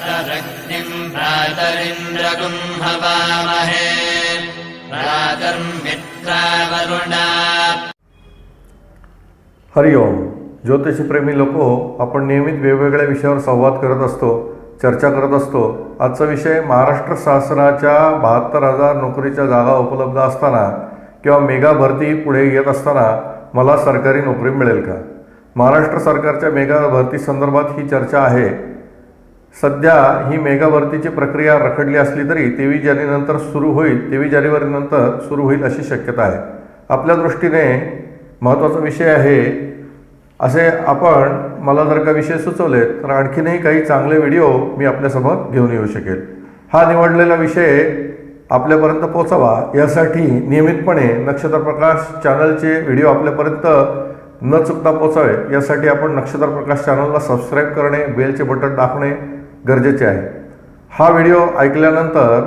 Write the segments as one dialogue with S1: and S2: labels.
S1: प्रातरग्निम् प्रातरिन्द्रगुम् हवामहे प्रातर्मित्रावरुणा
S2: हरिओम ज्योतिषप्रेमी लोक आपण नियमित वेगवेगळ्या विषयावर संवाद करत असतो चर्चा करत असतो. आजचा विषय महाराष्ट्र शासनाच्या बहात्तर हजार नोकरीच्या जागा उपलब्ध असताना किंवा मेगा भरती पुढे येत असताना मला सरकारी नोकरी मिळेल का? महाराष्ट्र सरकारच्या मेगा भरती संदर्भात ही चर्चा आहे. सध्या ही मेगावर्तीची प्रक्रिया रखडली असली तरी तेवीस जानेवारीनंतर सुरू होईल. तेवीस जानेवारीनंतर सुरू होईल अशी शक्यता आहे. आपल्या दृष्टीने महत्त्वाचा विषय आहे. असे आपण मला जर का विषय सुचवले तर आणखीनही काही चांगले व्हिडिओ मी आपल्यासमोर घेऊन येऊ शकेल. हा निवडलेला विषय आपल्यापर्यंत पोचावा यासाठी नियमितपणे नक्षत्र प्रकाश चॅनलचे व्हिडिओ आपल्यापर्यंत न चुकता पोचावे यासाठी आपण नक्षत्र प्रकाश चॅनलला सबस्क्राईब करणे बेलचे बटन टाकणे गरजेचे आहे. हा व्हिडिओ ऐकल्यानंतर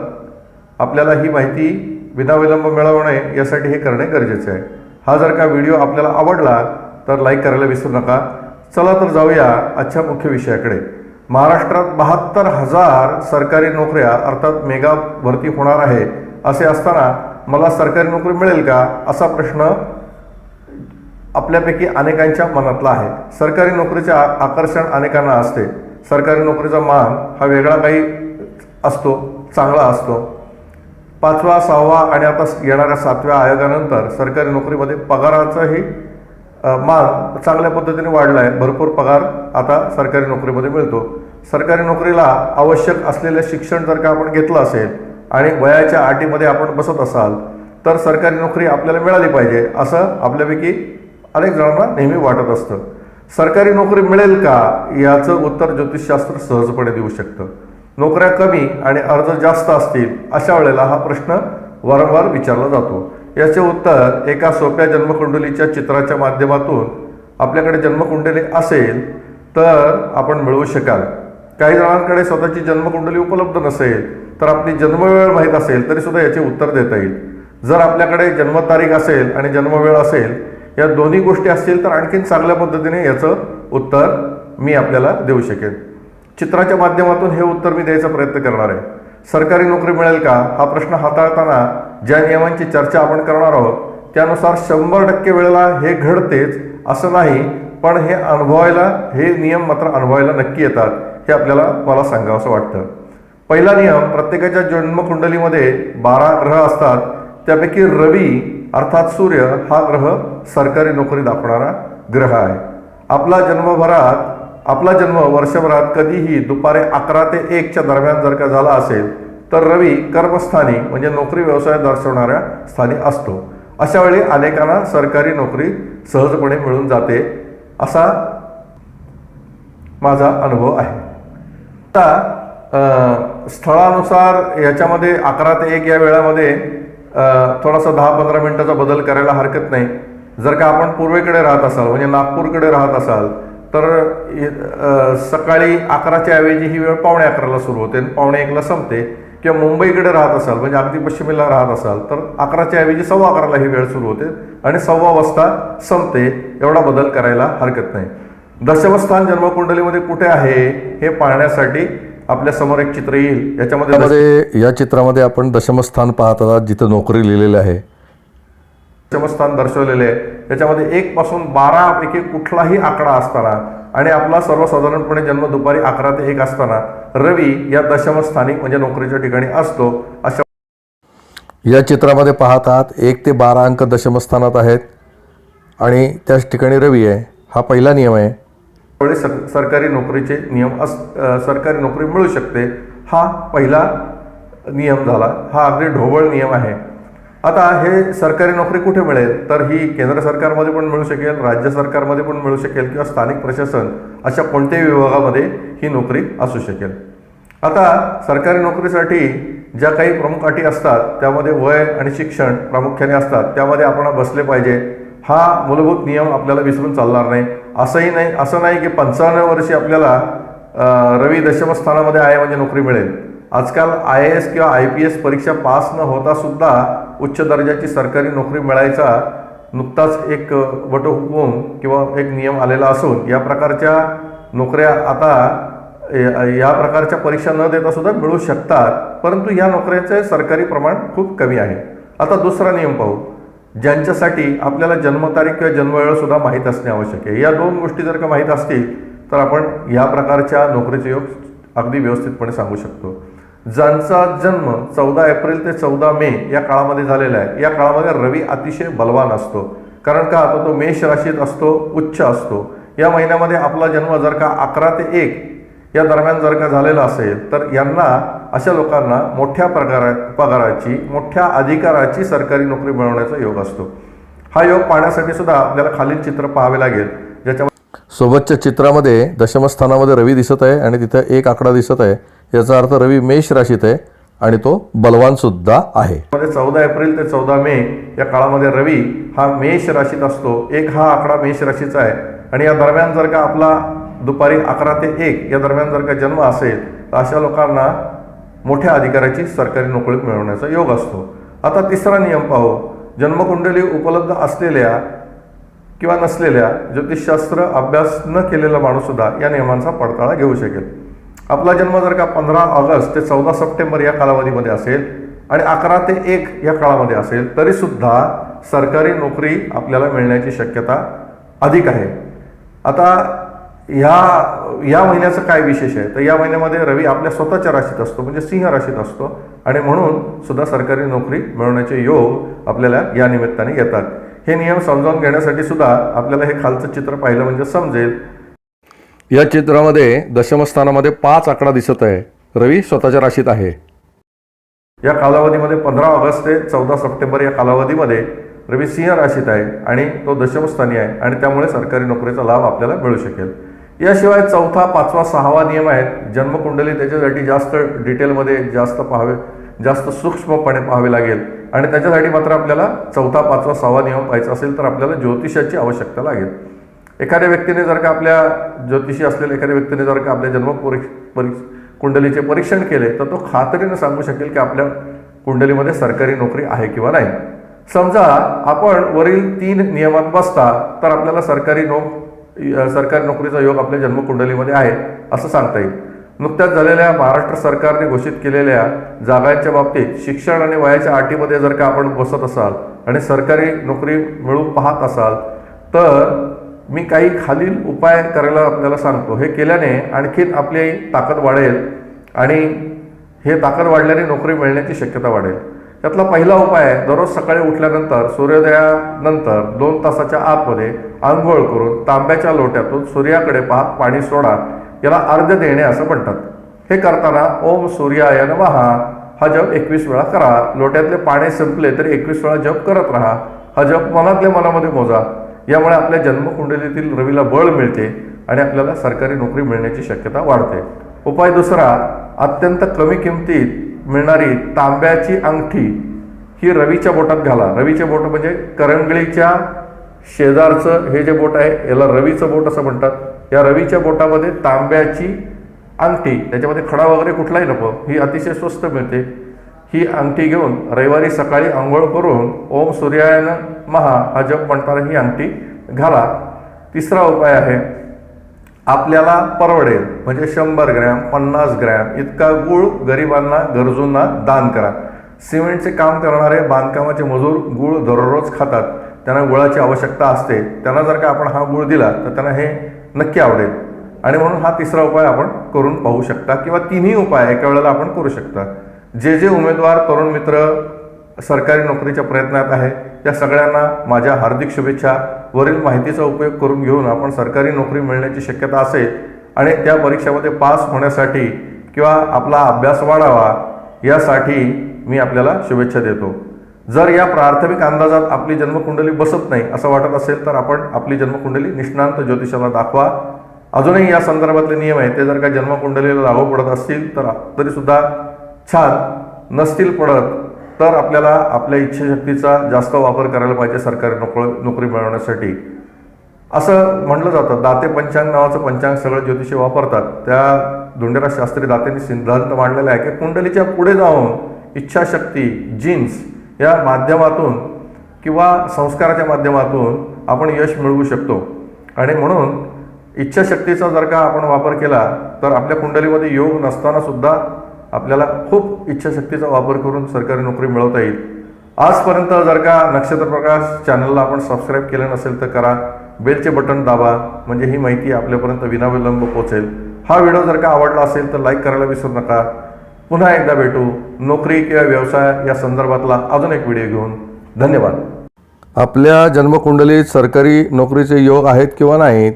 S2: आपल्याला ही माहिती विनाविलंब मिळवणे यासाठी हे करणे गरजेचे आहे. हा जर का व्हिडिओ आपल्याला आवडला तर लाईक करायला विसरू नका. चला तर जाऊया आजच्या मुख्य विषयाकडे. महाराष्ट्रात बहात्तर हजार सरकारी नोकऱ्या अर्थात मेगा भरती होणार आहे. असे असताना मला सरकारी नोकरी मिळेल का? असा प्रश्न आपल्यापैकी अनेकांच्या मनातला आहे. सरकारी नोकरीचे आकर्षण अनेकांना असते. सरकारी नोकरीचा मान हा वेगळा काही असतो चांगला असतो. पाचवा सहावा आणि आता येणाऱ्या सातव्या आयोगानंतर सरकारी नोकरीमध्ये पगाराचाही मान चांगल्या पद्धतीने वाढला आहे भरपूर पगार आता सरकारी नोकरीमध्ये मिळतो. सरकारी नोकरीला आवश्यक असलेले शिक्षण जर का आपण घेतलं असेल आणि वयाच्या अटीमध्ये आपण बसत असाल तर सरकारी नोकरी आपल्याला मिळाली पाहिजे असं आपल्यापैकी अनेक जणांना नेहमी वाटत असतं. सरकारी नोकरी मिळेल का याचं उत्तर ज्योतिषशास्त्र सहजपणे देऊ शकतं. नोकऱ्या कमी आणि अर्ज जास्त असतील अशा वेळेला हा प्रश्न वारंवार विचारला जातो. याचे उत्तर एका सोप्या जन्मकुंडलीच्या चित्राच्या माध्यमातून आपल्याकडे जन्मकुंडली असेल तर आपण मिळवू शकाल. काही जणांकडे स्वतःची जन्मकुंडली उपलब्ध नसेल तर आपली जन्मवेळ माहीत असेल तरी सुद्धा याचे उत्तर देता येईल. जर आपल्याकडे जन्मतारीख असेल आणि जन्मवेळ असेल या दोन्ही गोष्टी असतील तर आणखीन चांगल्या पद्धतीने याचं उत्तर मी आपल्याला देऊ शकेन. चित्राच्या माध्यमातून हे उत्तर मी द्यायचा प्रयत्न करणार आहे. सरकारी नोकरी मिळेल का? हा प्रश्न हाताळताना ज्या नियमांची चर्चा आपण करणार आहोत त्यानुसार शंभर टक्के वेळेला हे घडतेच असं नाही पण हे अनुभवायला हे नियम मात्र अनुभवायला नक्की येतात हे आपल्याला मला सांगावंसं वाटतं. पहिला नियम प्रत्येकाच्या जन्मकुंडलीमध्ये बारा ग्रह असतात त्यापैकी रवी अर्थात सूर्य हा ग्रह सरकारी नोकरी दाखवणारा ग्रह आहे. आपला जन्मभरात आपला जन्म वर्षभरात कधीही दुपारी अकरा ते एकच्या दरम्यान जर का झाला असेल तर रवी कर्मस्थानी म्हणजे नोकरी व्यवसाय दर्शवणाऱ्या स्थानी असतो. अशा वेळी अनेकांना सरकारी नोकरी सहजपणे मिळून जाते असा माझा अनुभव आहे. आता स्थळानुसार याच्यामध्ये अकरा ते एक या वेळामध्ये थोडासा दहा पंधरा मिनटाचा बदल करायला हरकत नाही. जर का आपण पूर्वेकडे राहत असाल म्हणजे नागपूरकडे राहत असाल तर सकाळी अकराच्या ऐवजी ही वेळ पावणे अकराला सुरू होते आणि पावणे एकला संपते. किंवा मुंबईकडे राहत असाल म्हणजे अगदी पश्चिमेला राहत असाल तर अकराच्या ऐवजी सव्वा अकराला ही वेळ सुरू होते आणि सव्वा वाजता संपते. एवढा बदल करायला हरकत नाही. दशमस्थान जन्मकुंडलीमध्ये कुठे आहे हे पाहण्यासाठी आपल्यासमोर एक चित्र येईल. याच्यामध्ये
S3: या चित्रामध्ये आपण दशमस्थान पाहत आहात जिथं नोकरी लिहिलेलं आहे.
S2: दशमस्थान दर्शवलेले आहे. त्याच्यामध्ये एक पासून बारा पैकी कुठलाही आकडा असताना आणि आपला सर्वसाधारणपणे जन्म दुपारी अकरा ते एक असताना रवी या दशमस्थानी म्हणजे नोकरीच्या ठिकाणी असतो. अशा
S3: या चित्रामध्ये पाहत आहात एक ते बारा अंक दशमस्थानात आहेत आणि त्याच ठिकाणी रवी आहे. हा पहिला नियम आहे.
S2: वेळी सर सरकारी नोकरीचे नियम अस सरकारी नोकरी मिळू शकते. हा पहिला नियम झाला. हा अगदी ढोबळ नियम आहे. आता हे सरकारी नोकरी कुठे मिळेल? तर ही केंद्र सरकारमध्ये पण मिळू शकेल राज्य सरकारमध्ये पण मिळू शकेल किंवा स्थानिक प्रशासन अशा कोणत्याही विभागामध्ये ही नोकरी असू शकेल. आता सरकारी नोकरीसाठी ज्या काही प्रमुख अटी असतात त्यामध्ये वय आणि शिक्षण प्रामुख्याने असतात. त्यामध्ये आपण बसले पाहिजे. हा मूलभूत नियम आपल्याला विसरून चालणार नाही. असंही नाही असं नाही की पंचावन्न वर्षी आपल्याला रवी दशमस्थानामध्ये आहे म्हणजे नोकरी मिळेल. आजकाल आय ए एस किंवा आय पी एस परीक्षा पास न होता सुद्धा उच्च दर्जाची सरकारी नोकरी मिळायचा नुकताच एक वटहुकूम किंवा एक नियम आलेला असून या प्रकारच्या नोकऱ्या आता या या प्रकारच्या परीक्षा न देता सुद्धा मिळू शकतात. परंतु या नोकऱ्यांचे सरकारी प्रमाण खूप कमी आहे. आता दुसरा नियम पाहू. ज्यांच्यासाठी आपल्याला जन्मतारीख किंवा जन्मवेळसुद्धा माहीत असणे आवश्यक आहे. या दोन गोष्टी जर का माहीत असतील तर आपण या प्रकारच्या नोकरीचे योग अगदी व्यवस्थितपणे सांगू शकतो. ज्यांचा जन्म चौदा एप्रिल ते चौदा मे या काळामध्ये झालेला आहे या काळामध्ये रवी अतिशय बलवान असतो. कारण का? आता तो मेष राशीत असतो उच्च असतो. या महिन्यामध्ये आपला जन्म जर का अकरा ते एक या दरम्यान जर का झालेला असेल तर यांना अशा लोकांना मोठ्या प्रकारा पगाराची मोठ्या अधिकाराची सरकारी नोकरी मिळवण्याचा योग असतो. हा योग पाहण्यासाठी सुद्धा आपल्याला खालील चित्र पाहावे लागेल. ज्याच्या
S3: सोबतच्या चित्रामध्ये दशमस्थानामध्ये रवी दिसत आहे आणि तिथं एक आकडा दिसत आहे. याचा अर्थ रवी मेष राशीत आहे आणि तो बलवान सुद्धा आहे.
S2: मध्ये चौदा एप्रिल ते चौदा मे या काळामध्ये रवी हा मेष राशीत असतो. एक हा आकडा मेष राशीचा आहे. आणि या दरम्यान जर का आपला दुपारी अकरा ते एक या दरम्यान जर का जन्म असेल तर अशा लोकांना मोठ्या अधिकाराची सरकारी नोकरी मिळवण्याचा योग असतो. आता तिसरा नियम पाहू. जन्मकुंडली उपलब्ध असलेल्या किंवा नसलेल्या ज्योतिषशास्त्र अभ्यास न केलेला माणूससुद्धा या नियमांचा पडताळा घेऊ शकेल. आपला जन्म जर का पंधरा ऑगस्ट ते चौदा सप्टेंबर या कालावधीमध्ये असेल आणि अकरा ते एक या काळामध्ये असेल तरीसुद्धा सरकारी नोकरी आपल्याला मिळण्याची शक्यता अधिक आहे. आता ह्या या महिन्याचं काय विशेष आहे? तर या महिन्यामध्ये रवी आपल्या स्वतःच्या राशीत असतो म्हणजे सिंह राशीत असतो. आणि म्हणून सुद्धा सरकारी नोकरी मिळवण्याचे योग आपल्याला या निमित्ताने येतात. हे नियम समजावून घेण्यासाठी सुद्धा आपल्याला हे खालचं चित्र पाहिलं म्हणजे समजेल.
S3: या चित्रामध्ये दशमस्थानामध्ये पाच आकडा दिसत आहे. रवी स्वतःच्या राशीत आहे.
S2: या कालावधीमध्ये पंधरा ऑगस्ट ते चौदा सप्टेंबर या कालावधीमध्ये रवी सिंह राशीत आहे आणि तो दशमस्थानी आहे आणि त्यामुळे सरकारी नोकरीचा लाभ आपल्याला मिळू शकेल. याशिवाय चौथा पाचवा सहावा नियम आहेत. जन्मकुंडली त्याच्यासाठी जास्त डिटेलमध्ये जास्त पाहावे जास्त सूक्ष्मपणे पाहावे लागेल. आणि त्याच्यासाठी मात्र आपल्याला चौथा पाचवा सहावा नियम पाहायचा असेल तर आपल्याला ज्योतिषाची आवश्यकता लागेल. एखाद्या व्यक्तीने जर का आपल्या ज्योतिषी असलेल्या एखाद्या व्यक्तीने जर का आपल्या जन्म परी परीक्ष कुंडलीचे परीक्षण केले तर तो खात्रीने सांगू शकेल की आपल्या कुंडलीमध्ये सरकारी नोकरी आहे किंवा नाही. समजा आपण वरील तीन नियमात बसता तर आपल्याला सरकारी नोक सरकारी नोकरीचा योग आपल्या जन्मकुंडलीमध्ये आहे असं सांगता येईल. नुकत्याच झालेल्या महाराष्ट्र सरकारने घोषित केलेल्या जागांच्या बाबतीत शिक्षण आणि वयाच्या अटीमध्ये जर का आपण बसत असाल आणि सरकारी नोकरी मिळू पाहत असाल तर मी काही खालील उपाय करायला आपल्याला सांगतो. हे केल्याने आणखीन आपली ताकद वाढेल आणि हे ताकद वाढल्याने नोकरी मिळण्याची शक्यता वाढेल. त्यातला पहिला उपाय आहे दररोज सकाळी उठल्यानंतर सूर्योदयानंतर दोन तासाच्या आतमध्ये आंघोळ करून तांब्याच्या लोट्यातून सूर्याकडे पहा पाणी सोडा याला अर्ध देणे असं म्हणतात. हे करताना ओम सूर्याय नमहा हा जप एकवीस वेळा करा. लोट्यातले पाणी संपले तरी एकवीस वेळा जप करत राहा. हा जप मनातल्या मनामध्ये मोजा. यामुळे आपल्या जन्मकुंडलीतील रवीला बळ मिळते आणि आपल्याला सरकारी नोकरी मिळण्याची शक्यता वाढते. उपाय दुसरा अत्यंत कमी किमतीत मिळणारी तांब्याची अंगठी ही रवीच्या बोटात घाला. रवीचे बोट म्हणजे करंगळीच्या शेजारचं हे जे बोट आहे याला रवीचं बोट असं म्हणतात. या रवीच्या बोटामध्ये तांब्याची अंगठी त्याच्यामध्ये खडा वगैरे कुठलाही नको ही अतिशय स्वस्त मिळते. ही अंगठी घेऊन रविवारी सकाळी आंघोळ करून ओम सूर्यायन महा हा जप म्हणताना ही अंगठी घाला. तिसरा उपाय आहे आपल्याला परवडेल. म्हणजे शंभर ग्रॅम पन्नास ग्रॅम इतका गूळ गरिबांना गरजूंना दान करा. सिमेंटचे काम करणारे बांधकामाचे मजूर गूळ दररोज खातात. त्यांना गुळाची आवश्यकता असते. त्यांना जर का आपण हा गूळ दिला तर त्यांना हे नक्की आवडेल. आणि म्हणून हा तिसरा उपाय आपण करून पाहू शकता. किंवा तिन्ही उपाय एका वेळेला आपण करू शकता. जे जे उमेदवार तरुण मित्र सरकारी नोकरीच्या प्रयत्नात आहे. त्या सगळ्यांना माझ्या हार्दिक शुभेच्छा. वरील माहितीचा उपयोग करून घेऊन आपण सरकारी नोकरी मिळण्याची शक्यता असेल आणि त्या परीक्षेमध्ये पास होण्यासाठी किंवा आपला अभ्यास वाढावा यासाठी मी आपल्याला शुभेच्छा देतो. जर या प्राथमिक अंदाजात आपली जन्मकुंडली बसत नाही असं वाटत असेल तर आपण आपली जन्मकुंडली निष्णांत ज्योतिषाला दाखवा. अजूनही या संदर्भातले नियम आहेत ते जर का जन्मकुंडलीला लागू पडत असतील तर तरीसुद्धा छान नसतील पडत तर आपल्याला आपल्या इच्छाशक्तीचा जास्त वापर करायला पाहिजे सरकारी नोकरी नोकरी मिळवण्यासाठी. असं म्हटलं जातं. दाते पंचांग नावाचं पंचांग सगळं ज्योतिषी वापरतात. त्या धुंडेरा शास्त्री दातेंनी सिद्धांत मांडलेला आहे की कुंडलीच्या पुढे जाऊन इच्छाशक्ती जीन्स या माध्यमातून किंवा संस्काराच्या माध्यमातून आपण यश मिळवू शकतो. आणि म्हणून इच्छाशक्तीचा जर का आपण वापर केला तर आपल्या कुंडलीमध्ये योग नसताना सुद्धा आपल्याला खूप इच्छाशक्तीचा वापर करून सरकारी नोकरी मिळवता येईल. आजपर्यंत जर का नक्षत्र प्रकाश चॅनलला आपण सबस्क्राईब केलं नसेल तर करा. बेलचे बटन दाबा म्हणजे ही माहिती आपल्यापर्यंत विनाविलंब पोहोचेल. हा व्हिडिओ जर का आवडला असेल तर लाईक करायला विसरू नका. पुन्हा एकदा भेटू. नोकरी किंवा व्यवसाय या संदर्भातला अजून एक व्हिडिओ घेऊन. धन्यवाद.
S3: आपल्या जन्मकुंडलीत सरकारी नोकरीचे योग आहेत किंवा नाहीत?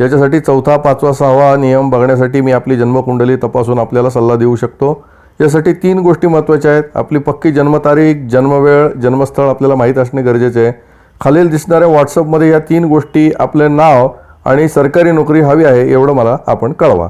S3: याच्यासाठी चौथा पाचवा सहावा नियम बघण्यासाठी मी आपली जन्मकुंडली तपासून आपल्याला सल्ला देऊ शकतो. यासाठी तीन गोष्टी महत्त्वाच्या आहेत. आपली पक्की जन्मतारीख जन्मवेळ जन्मस्थळ आपल्याला माहीत असणे गरजेचे आहे. खालील दिसणाऱ्या व्हॉट्सअपमध्ये या तीन गोष्टी आपले नाव आणि सरकारी नोकरी हवी आहे एवढं मला आपण कळवा.